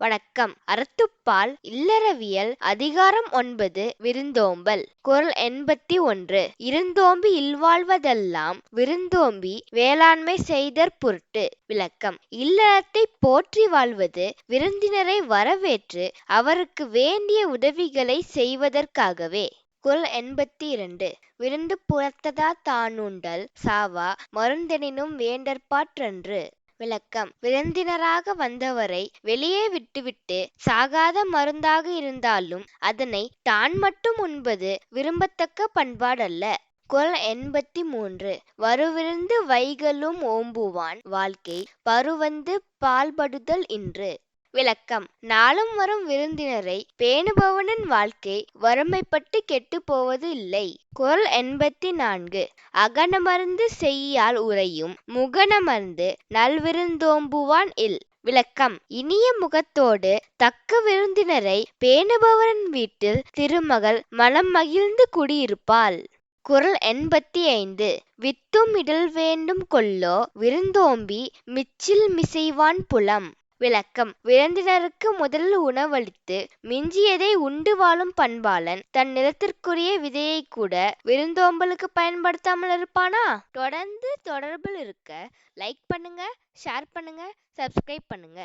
வணக்கம். அறத்துப்பால் இல்லறவியல் அதிகாரம் ஒன்பது விருந்தோம்பல். குரல் எண்பத்தி ஒன்று. இருந்தோம்பி இல்வாழ்வதெல்லாம் விருந்தோம்பி வேளாண்மை செய்தற் பொருட்டு. விளக்கம். இல்லறத்தை போற்றி வாழ்வது விருந்தினரை வரவேற்று அவருக்கு வேண்டிய உதவிகளை செய்வதற்காகவே. குரல் எண்பத்தி இரண்டு. விருந்து புறத்ததா தானுண்டல் சாவா மருந்தெனினும் வேண்டற்பாற்றன்று. விளக்கம். விருந்தினராக வந்தவரை வெளியே விட்டுவிட்டு சாகாத மருந்தாக இருந்தாலும் அதனை தான் மட்டும் உண்பது விரும்பத்தக்க பண்பாடல்ல. குரல் எண்பத்தி மூன்று வருவிருந்து வைகலும் ஓம்புவான் வாழ்க்கை பருவந்து பால்படுதல் இன்று. விளக்கம். நாளும் வரும் விருந்தினரை பேணுபவனின் வாழ்க்கை வறுமைப்பட்டு கெட்டு போவது இல்லை. குரல் எண்பத்தி நான்கு. அகனமர்ந்து செய்யால் உறையும் முகனமர்ந்து நல்விருந்தோம்புவான் இல். விளக்கம். இனிய முகத்தோடு தக்க விருந்தினரை பேணுபவரின் வீட்டில் திருமகள் மனம் மகிழ்ந்து குடியிருப்பாள். குரல் எண்பத்தி ஐந்து. வித்தும் இடல் வேண்டும் கொல்லோ விருந்தோம்பி மிச்சில் மிசைவான் புலம். விளக்கம். விருந்தினருக்கு முதலில் உணவளித்து மிஞ்சியதை உண்டு வாழும் பண்பாளன் தன் நிலத்திற்குரிய விதையை கூட விருந்தோம்பலுக்கு பயன்படுத்தாமல் இருப்பானா? தொடர்ந்து தொடர்பில் இருக்க லைக் பண்ணுங்க ஷேர் பண்ணுங்க சப்ஸ்கிரைப் பண்ணுங்க.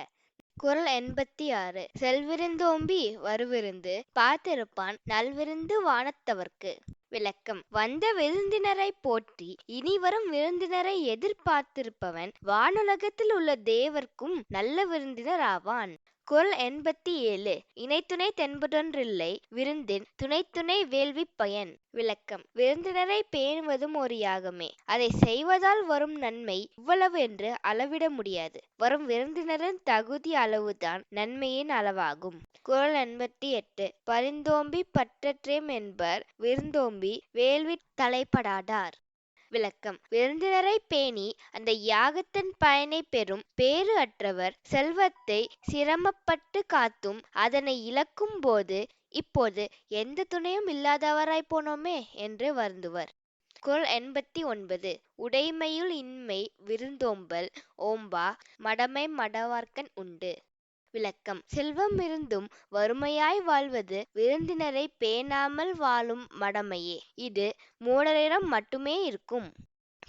குரல் எண்பத்தி ஆறு. செல்விருந்தோம்பி வருவிருந்து பார்த்திருப்பான் நல்விருந்து வானத்தவர்க்கு. விளக்கம். வந்த விருந்தினரை போற்றி இனி வரும் விருந்தினரை எதிர்பார்த்திருப்பவன் வானுலகத்தில் உள்ள தேவர்க்கும் நல்ல விருந்தினர் ஆவான். குரல் எண்பத்தி ஏழு இணைத்துணை தென்பதொன்றில்லை. விருந்தின் துணை துணை வேள்வி பயன். விளக்கம். விருந்தினரை பேணுவதும் ஒரு யாகமே. அதை செய்வதால் வரும் நன்மை இவ்வளவு என்று அளவிட முடியாது. வரும் விருந்தினரின் தகுதி அளவுதான் நன்மையின் அளவாகும். குறள் எண்பத்தி எட்டு. பரிந்தோம்பி பற்றற்றேம் என்பர் விருந்தோம்பி வேள்வி தலைப்படாதார். விளக்கம். விருந்தினரை பேணி அந்த யாகத்தின் பயனை பெறும் பேறு அற்றவர் செல்வத்தை சிரமப்பட்டு காத்தும் அதனை இழக்கும் போது இப்போது எந்த துணையும் இல்லாதவராய் போனோமே என்று வருந்துவர். குரல் எண்பத்தி ஒன்பது. உடைமையுள் இன்மை விருந்தோம்பல் ஓம்பா மடமை மடவார்க்கன் உண்டு. விளக்கம். செல்வம் இருந்தும் வறுமையாய் வாழ்வது விருந்தினரை பேணாமல் வாழும் மடமையே. இது மூடரிடம் மட்டுமே இருக்கும்.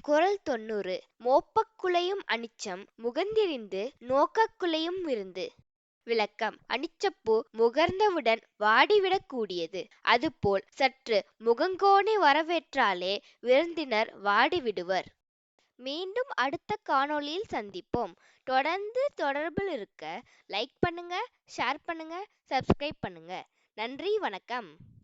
குரல் தொன்னூறு மோப்பக்குலையும் அனிச்சம் முகந்திரிந்து நோக்கக்குலையும் இருந்து விருந்து. விளக்கம். அனிச்சப்பூ முகர்ந்தவுடன் வாடிவிடக்கூடியது அதுபோல் சற்று முகங்கோணி வரவேற்றாலே விருந்தினர் வாடிவிடுவர். மீண்டும் அடுத்த காணொளியில் சந்திப்போம். தொடர்ந்து தொடர்பில் இருக்க லைக் பண்ணுங்க ஷேர் பண்ணுங்க சப்ஸ்கிரைப் பண்ணுங்க. நன்றி வணக்கம்.